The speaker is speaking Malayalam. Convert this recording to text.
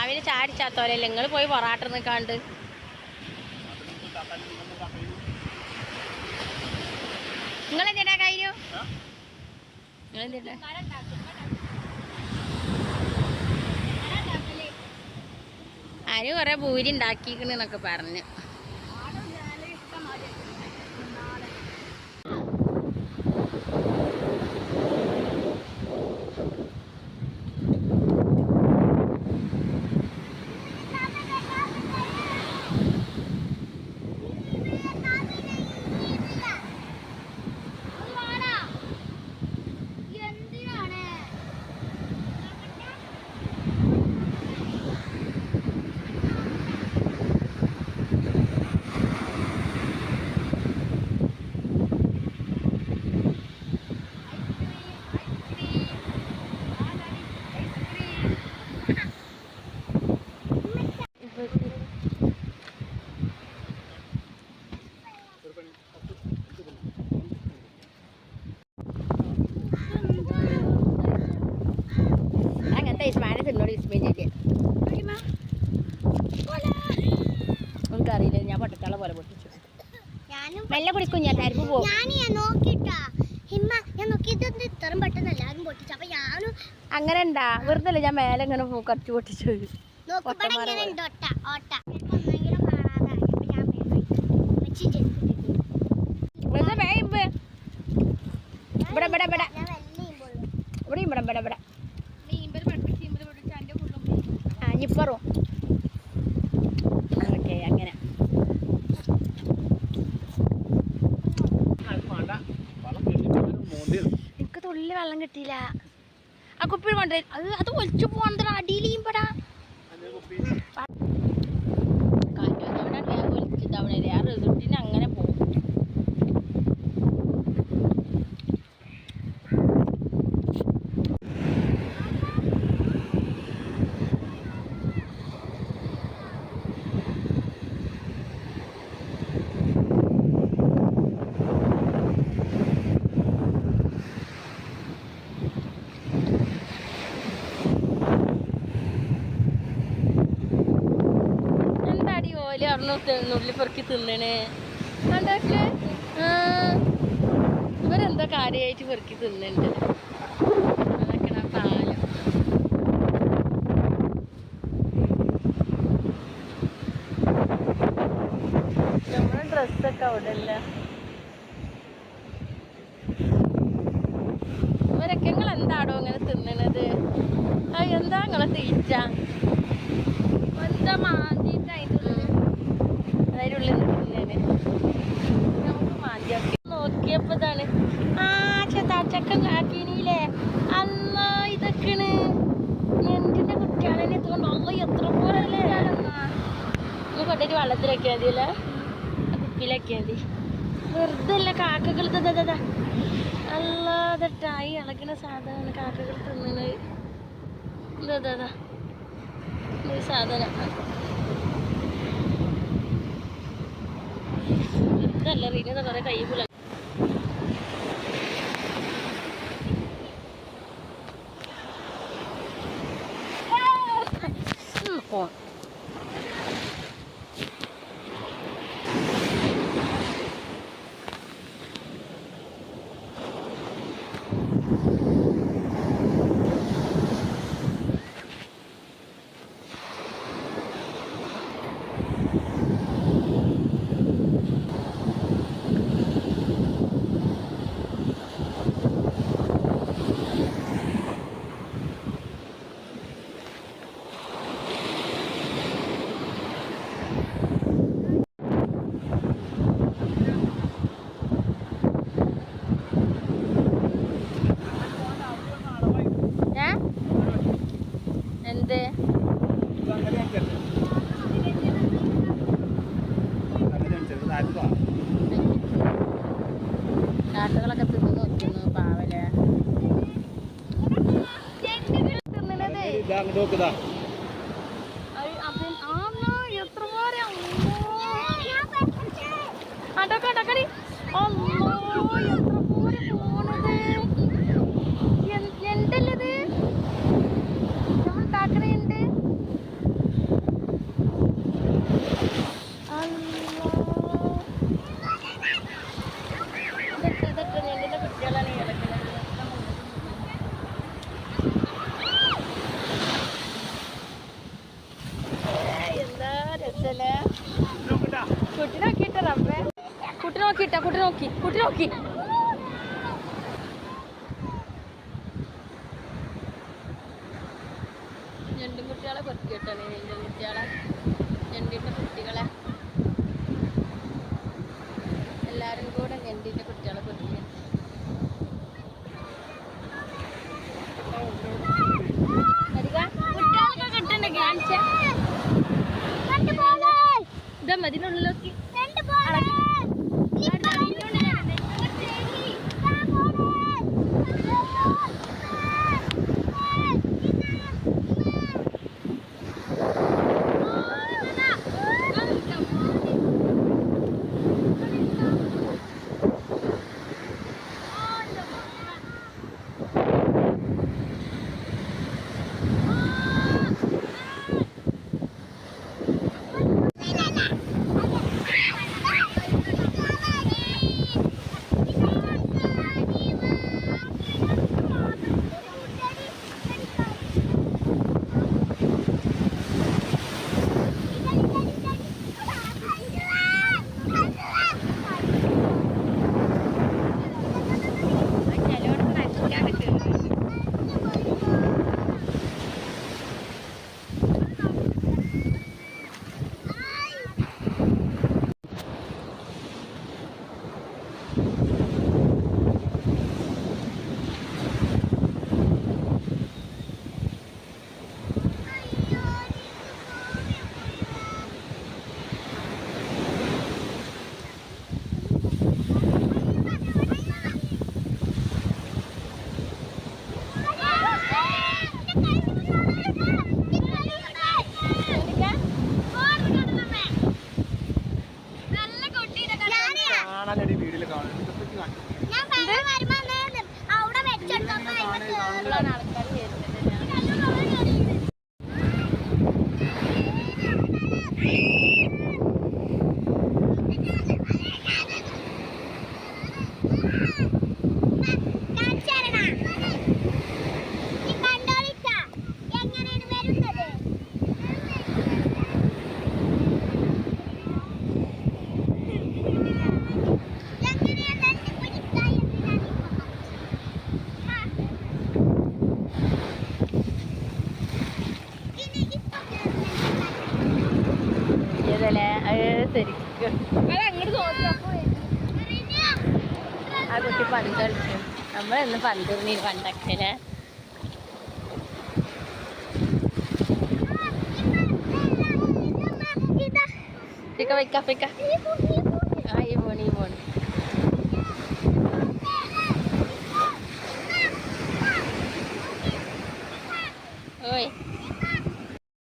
രാവിലെ ചാടിച്ചാത്തോലല്ലേ? നിങ്ങൾ പോയി പൊറാട്ട നിൽക്കാണ്ട് നിങ്ങൾ എന്തിനാ കഴിഞ്ഞു നിങ്ങൾ എന്തിനാ ആര് കൊറേ പൂരി ഉണ്ടാക്കിക്കണെന്നൊക്കെ പറഞ്ഞു. അങ്ങനത്തെ ഇസ്മാനെ തിന്നോട് ഇസ്മയും ചേച്ചി. എനിക്കറിയില്ല ഞാൻ പട്ടത്താളെ പോലെ പൊട്ടിച്ചു. മെല്ലെ കുടിക്കും ഞാൻ തരിപ്പ് പോകും. അങ്ങനെ ഉണ്ടാ വെറുതെ ഞാൻ മേലെ ഇങ്ങനെ കുറച്ച് പൊട്ടിച്ചു. ഇവിടെ ഇവിടെ ഇവിടെ. ഇവിടെ ഇവിടെ ഇവിടെ ഇവിടെ ആ ഇപ്പറും ഓക്കെ അങ്ങനെ എനിക്ക് തുള്ളി വെള്ളം കിട്ടിയില്ല. ആ കുപ്പി കൊണ്ടുവരും. അത് അത് ഒലിച്ചു പോകണത് അടിയിലും പടാ റിസൾട്ടിന് അങ്ങനെ അറിഞ്ഞു നുള്ളി പെറുക്കി തിന്നണേ. അതൊക്കെ? ഇവരെന്താ കാര്യമായിട്ട് പെറുക്കി തിന്നുന്നുണ്ട് അതൊക്കെ ആ പാലം. നമ്മുടെ ഡ്രസ്സൊക്കെ അവിടെ അല്ല ഇവരൊക്കെ നിങ്ങൾ എന്താടോ ഇങ്ങനെ തിന്നണത്? എന്താ നിങ്ങളെ തീറ്റ? നോക്കിയപ്പോ ഇതാണ് ആ ചെത്താച്ചക്കം കാക്കീനില്ലേ അല്ല ഇതൊക്കെയാണ്. എന്തിന്റെ കുട്ടിയാണെന്ന് എത്തുകൊണ്ട് അല്ല എത്ര പോലെ ഒന്ന് കൊണ്ടിട്ട് വെള്ളത്തിലൊക്കെ മതി അല്ലേ? കുപ്പിയിലൊക്കെ മതി വെറുതെ അല്ല കാക്കകൾ ഇതാ അല്ലാതെ ഇളക്കണ സാധനമാണ് കാക്കകൾ തിന്നണത്. ഇതാ ഒരു സാധനം. ഇതല്ല റീനത് കുറെ കൈ തിന്നണതേ എത്ര കുട്ടി നോക്കി ഞണ്ടും കുട്ടികളെ കൊത്തിയിട്ടാണ് ഞണ്ടും കുട്ടികളെ. ഞണ്ടിന്റെ കുട്ടികളെ. ഞാൻ വരുമ്പോ അവിടെ വെച്ചെടുത്തപ്പോ അത് അങ്ങോട്ട് നോക്കിയപ്പോ ആ കുട്ടി പന്ത് കളിച്ചു. നമ്മളെന്ന് പന്തിരുന്നി പണ്ടൊക്കെ. ഇതാ പിക്ക വെക്ക.